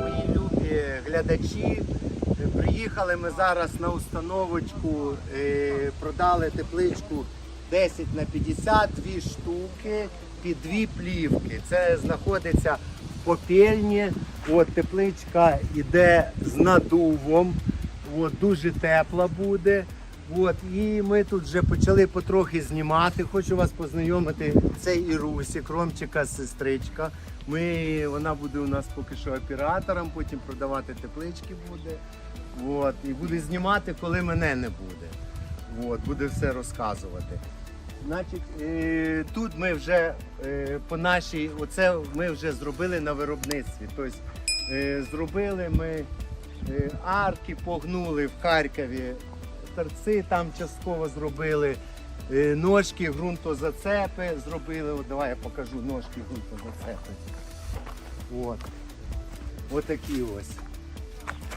Мої глядачі. Приїхали ми зараз на установочку, е, продали тепличку 10 на 50, дві штуки під дві плівки. Це знаходиться в попільні. От тепличка йде з надувом. От, дуже тепла буде. От, і ми тут вже почали потрохи знімати. Хочу вас познайомити. Це Ірусі, Кромчика, сестричка. Ми, вона буде у нас поки що оператором, потім продавати теплички буде. От, і буде знімати, коли мене не буде. От, буде все розказувати. Значить, е, тут ми вже е, по нашій, оце ми вже зробили на виробництві. Тобто е, зробили ми арки, погнули в Харкові, торці там частково зробили, е, ножки, ґрунтозацепи зробили. От, давай я покажу ножки ґрунтозацепи. От. Отакі ось.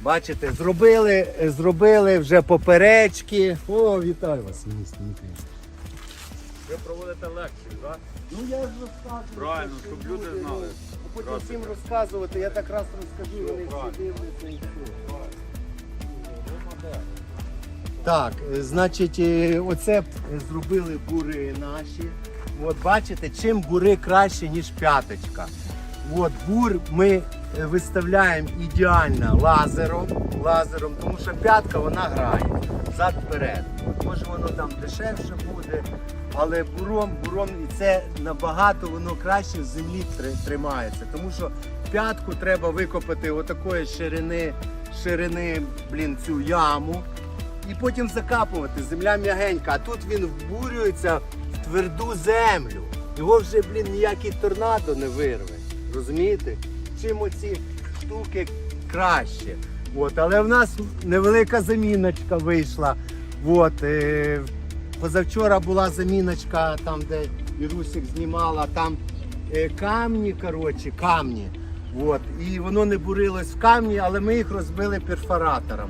Бачите, зробили, зробили вже поперечки. О, вітаю вас, місненькі. Ви проводите лекції, так? Ну я ж розказую. Правильно, що щоб люди буде, знали. ну, а Потім Практика. всім розказувати, я так раз розкажу, вони всі дивляться і все. Так, е, значить, е, оце е, зробили бури наші. От бачите, чим бури краще, ніж п'яточка. От бур ми виставляємо ідеально лазером, лазером, тому що п'ятка вона грає зад вперед. Може воно там дешевше буде, але буром, буром і це набагато воно краще в землі тримається. Тому що п'ятку треба викопати отакої ширини, ширини, блін, цю яму і потім закапувати. Земля м'ягенька, а тут він вбурюється в тверду землю. Його вже, блін, ніякий торнадо не вирве. Розумієте? Чим оці штуки краще. От, але в нас невелика заміночка вийшла. От, е, позавчора була заміночка, там, де Ірусик знімала, там е, камні, коротше, камні. От, і воно не бурилось в камні, але ми їх розбили перфоратором.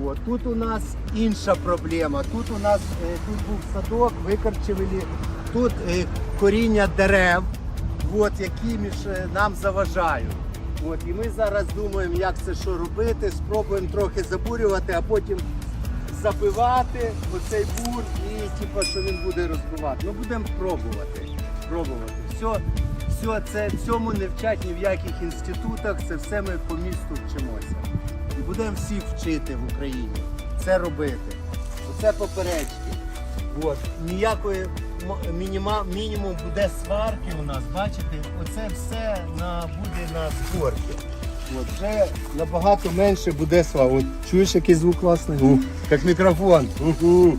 От, тут у нас інша проблема. Тут у нас е, тут був садок, викорчевили, тут е, коріння дерев, от, які між е, нам заважають. От, і ми зараз думаємо, як це що робити, спробуємо трохи забурювати, а потім забивати оцей бур і типу, що він буде розбивати. Ну будемо пробувати. пробувати. Все, все це цьому не вчать ні в яких інститутах, це все ми по місту вчимося. І будемо всі вчити в Україні це робити. Оце поперечки. От. Ніякої мініма, мінімум буде сварки у нас, бачите, оце все на, буде на зборці. От, вже набагато менше буде сварки. От, чуєш який звук класний? Ух, як мікрофон. Уху.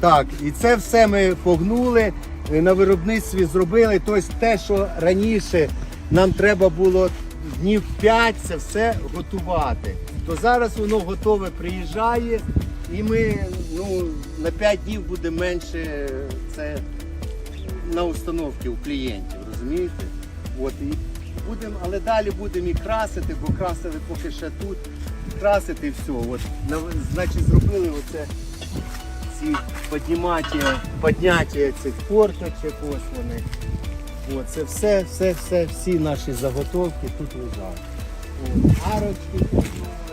Так, і це все ми погнули, е, на виробництві зробили. Тобто те, що раніше нам треба було днів 5 це все готувати. То зараз воно готове приїжджає, і ми ну, на 5 днів буде менше це на установці у клієнтів, розумієте? От, і будемо, але далі будемо і красити, бо красили поки ще тут. Красити все. От, на- значить, зробили оце ці піднімаття, підняття цих форточок, ось вони. От, це все, все, все, всі наші заготовки тут лежать. Арочки погнули,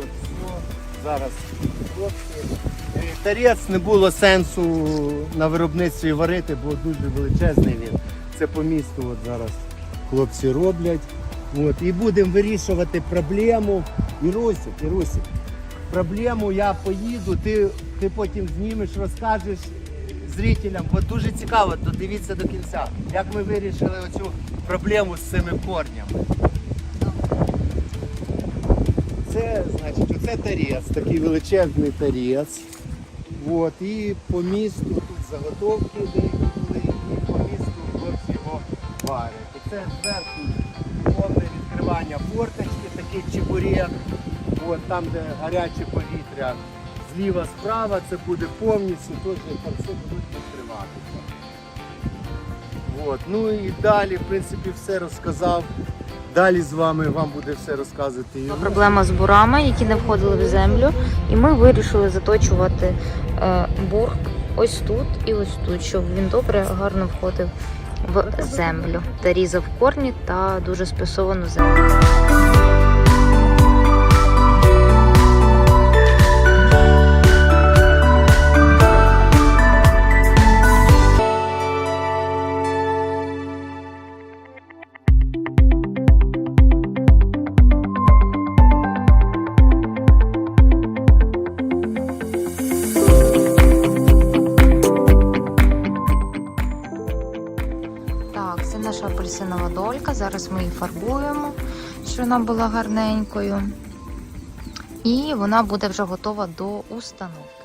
все. Зараз хлопці. Е, Тарець не було сенсу на виробництві варити, бо дуже величезний він. Це по місту от зараз хлопці роблять. От, і будемо вирішувати проблему. Ірусик, Ірусик, проблему я поїду, ти, ти потім знімеш, розкажеш зрителям, бо дуже цікаво, додивіться до кінця, як ми вирішили оцю проблему з цими корнями. Це, значить, оце тарець, такий величезний тарець. От, і по місту тут заготовки деякі були, і по місту хлопці його варять. Оце зверху повне відкривання форточки, такий чебурек. От, там, де гаряче повітря. Зліва, справа це буде повністю, теж торці будуть відкриватися. От. Ну і далі, в принципі, все розказав. Далі з вами вам буде все розказувати. Проблема з бурами, які не входили в землю, і ми вирішили заточувати е, бур ось тут і ось тут, щоб він добре, гарно входив в землю та різав корні та дуже спесовану землю. Апельсинова долька. Зараз ми її фарбуємо, щоб вона була гарненькою. І вона буде вже готова до установки.